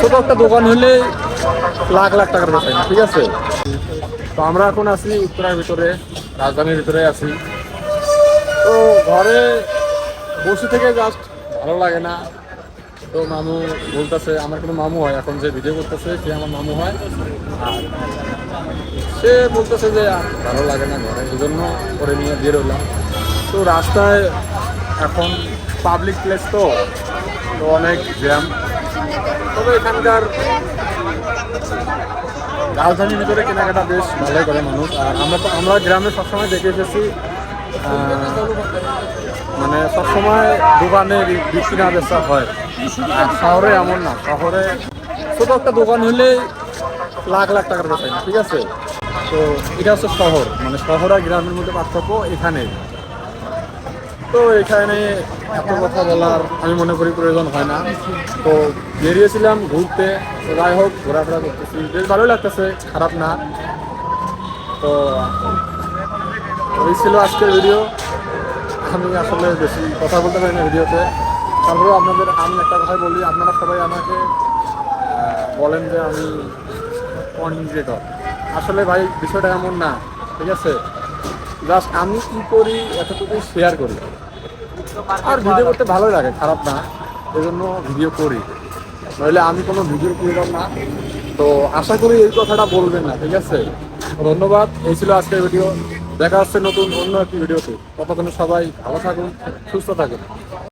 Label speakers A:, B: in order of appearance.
A: ছোট একটা দোকান হলে লাখ লাখ টাকার না ঠিক আছে? তো আমরা এখন আছি উত্তরার ভিতরে, রাজধানীর ভিতরে আছি। তো ঘরে বসে থেকে জাস্ট ভালো লাগে না। তো মামু বলতেছে, আমার কোনো মামু হয়? এখন যে ভিডিও করতেছে, সে আমার মামু হয়। আর সে বলতেছে যে ভালো লাগে না ঘরে এই জন্য করে নিয়ে বের হলাম। তো রাস্তায় এখন পাবলিক প্লেস তো তো অনেক জ্যাম তবে এখানকার রাজধানীর ভিতরে কেনাকাটা বেশ ভালোই করে মানুষ। আর আমরা তো আমরা গ্রামে সবসময় দেখে এসেছি মানে সবসময় দোকানে বি- বিক্রি না বেচা হয়। আর শহরে এমন না, শহরে ছোটো একটা দোকান হলে লাখ লাখ টাকার বেচাই না ঠিক আছে? তো এটা হচ্ছে শহর মানে শহর আর গ্রামের মধ্যে পার্থক্য এখানে তো এখানে এত কথা বলার আমি মনে করি প্রয়োজন হয় না। তো বেরিয়েছিলাম ঘুরতে যাই হোক, ঘোরাফেরা করতেছি। বেশ ভালোই লাগতেছে, খারাপ না। তো এই ছিল আজকের ভিডিও আমি আসলে বেশি কথা বলতে পারি না ভিডিওতে তারপরেও আপনাদের আমি একটা কথাই বলি, আপনারা সবাই আমাকে বলেন যে আমি কন্টেন্ট আসলে ভাই, বিষয়টা এমন না, ঠিক আছে? জাস্ট আমি কি করি, এতটুকু শেয়ার করি। আর ভিডিও করতে ভালোই লাগে, খারাপ না। এই জন্য ভিডিও করি। নইলে আমি কোনো ভিডিও করলাম না। তো আশা করি এই কথাটা বলবেন না, ঠিক আছে? ধন্যবাদ। এই ছিল আজকের ভিডিও দেখা হচ্ছে নতুন অন্য একটি ভিডিওতে ততক্ষণে সবাই ভালো থাকুন, সুস্থ থাকুন।